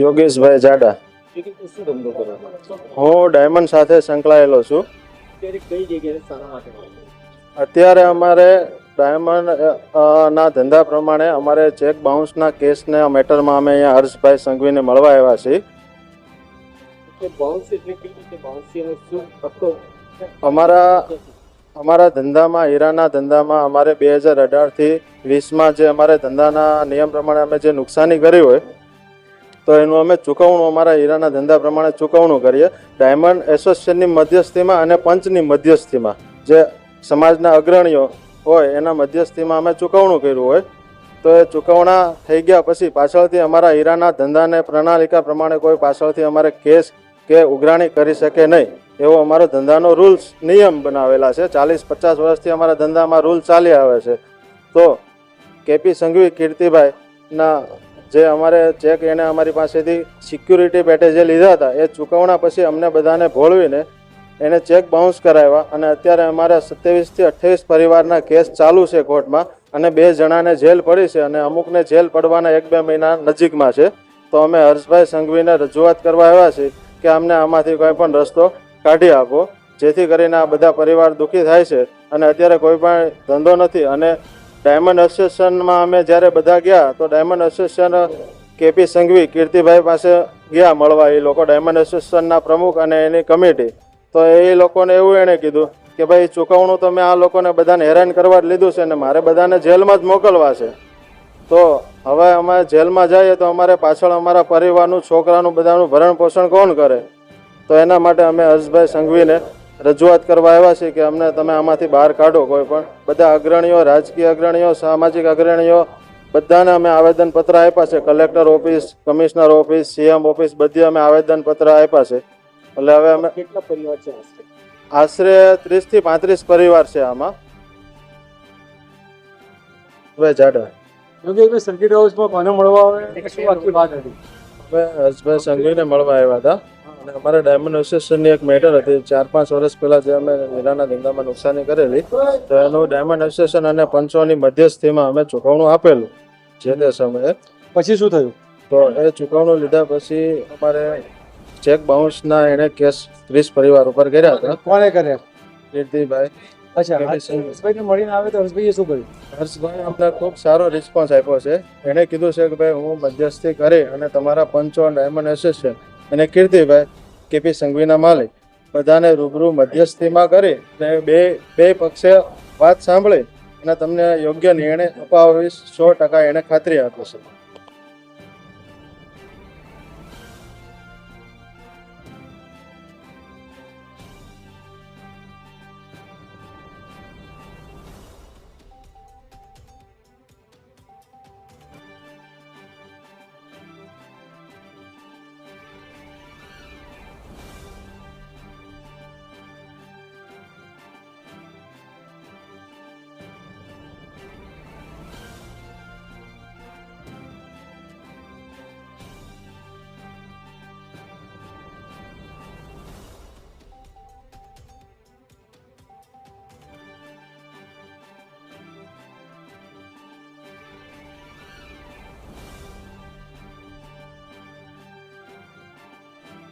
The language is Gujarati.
યોગેશભાઈ જાડા? હું ડાયમંડ સાથે સંકળાયેલો છું અત્યારે અમારે ડાયમંડ ના ધંધા પ્રમાણે અમારે ચેક બાઉન્સના કેસને મેટરમાં અમે અહીંયા હર્ષભાઈ સંઘવીને મળવા આવ્યા છીએ અમારા અમારા ધંધામાં, હીરાના ધંધામાં અમારે બે હજાર અઢારથી વીસમાં જે અમારે ધંધાના નિયમ પ્રમાણે અમે જે નુકસાની કરી હોય તો એનું અમે ચૂકવણું અમારા હીરાના ધંધા પ્રમાણે ચૂકવણું કરીએ. ડાયમંડ એસોસિએશનની મધ્યસ્થીમાં અને પંચની મધ્યસ્થીમાં. જે સમાજના અગ્રણીઓ હોય, એના મધ્યસ્થીમાં અમે ચૂકવણું કર્યું હોય. તો એ ચૂકવણા થઈ ગયા પછી પાછળથી અમારા હીરાના ધંધાને પ્રણાલિકા પ્રમાણે કોઈ પાછળથી અમારે કેસ કે ઉઘરાણી કરી શકે નહીં. એવો અમારો ધંધાનો રૂલ્સ નિયમ બનાવેલા છે. ચાલીસ પચાસ વર્ષથી અમારા ધંધામાં રૂલ ચાલી આવે છે. તો કેપી સંઘવી કીર્તિભાઈના જે અમારે ચેક એને અમારી પાસેથી સિક્યુરિટી પેટે જે લીધા હતા, એ ચૂકવણા પછી અમને બધાને ભોળવીને એને ચેક બાઉન્સ કરાવ્યા અને અત્યારે અમારા સત્યાવીસથી અઠ્યાવીસ પરિવારના કેસ ચાલુ છે કોર્ટમાં અને બે જણાને જેલ પડી છે અને અમુકને જેલ પડવાના એક બે મહિના નજીકમાં છે. તો અમે હર્ષભાઈ સંઘવીને રજૂઆત કરવા આવ્યા છીએ કે અમને આમાંથી કોઈ પણ રસ્તો કાઢી આપો, જેથી કરીને આ બધા પરિવાર દુઃખી થાય છે અને અત્યારે કોઈ પણ ધંધો નથી અને ડાયમંડ એસોસિએશનમાં અમે જ્યારે બધા ગયા, તો diamond association KP Sanghvi Kirtibhai પાસે ગયા મળવા. એ લોકો ડાયમંડ એસોસિએશનના પ્રમુખ અને એની કમિટી. તો એ લોકોને એવું એણે કીધું કે ભાઈ, ચૂકવણું તો મેં આ લોકોને બધાને હેરાન કરવા જ લીધું છે અને મારે બધાને જેલમાં જ મોકલવા છે. તો હવે અમે જેલમાં જઈએ તો અમારે પાછળ અમારા પરિવારનું, છોકરાનું બધાનું ભરણ પોષણ કોણ કરે? તો એના માટે અમે હર્ષભાઈ સંઘવીને રજૂઆત કરવા આવ્યા છે કે અમને તમે આમાંથી બહાર કાઢો કોઈ પણ. બધા અગ્રણીઓ રાજકીય અગ્રણીઓ સામાજિક અગ્રણીઓ બધાને અમે આવેદનપત્ર આપ્યા છે. Collector office commissioner office CM office બધી અમે આવેદનપત્ર આપ્યા છે. એટલે હવે અમે કેટલા પરિવાર છે આશરે? ત્રીસથી પાંત્રીસ પરિવાર છે આમાં. હવે જાડા યોગેશભાઈ સર્કિટ હાઉસમાં કોને મળવા આવે? શું આખી વાત હતી? અમે હર્ષભાઈ સંઘવીને મળવા આવ્યા હતા. અમારે ડાયમંડ એસોસિએશનની એક મેટર હતી. ચાર પાંચ વર્ષ પહેલાં જે અમે હીરાના ધંધામાં નુકસાની કરેલી તો એનું ડાયમંડ એસોસિએશન અને પંચોની મધ્યસ્થીમાં અમે ચૂકવણું આપેલું જે તે સમયે. પછી શું થયું? તો એ ચૂકવણું લીધા પછી અમારે ચેક બાઉન્સના એણે કેસ ત્રીસ પરિવાર ઉપર કર્યા હતા. કોને કર્યા? કીર્તિભાઈ અચ્છા હર્ષભાઈને મળીને આવે તો હર્ષભાઈએ શું કર્યું? હર્ષભાઈ અમને ખૂબ સારો રિસ્પોન્સ આપ્યો છે. એણે કીધું છે કે ભાઈ હું મધ્યસ્થી કરી અને તમારા પંચો ડાયમંડ એસોસિએશન અને કીર્તિભાઈ કેપી સંઘવીના માલિક, બધાને રૂબરૂ મધ્યસ્થીમાં કરી અને બે બે પક્ષે વાત સાંભળી અને તમને યોગ્ય નિર્ણય અપાવીશ, સો ટકા એણે ખાતરી આપી છે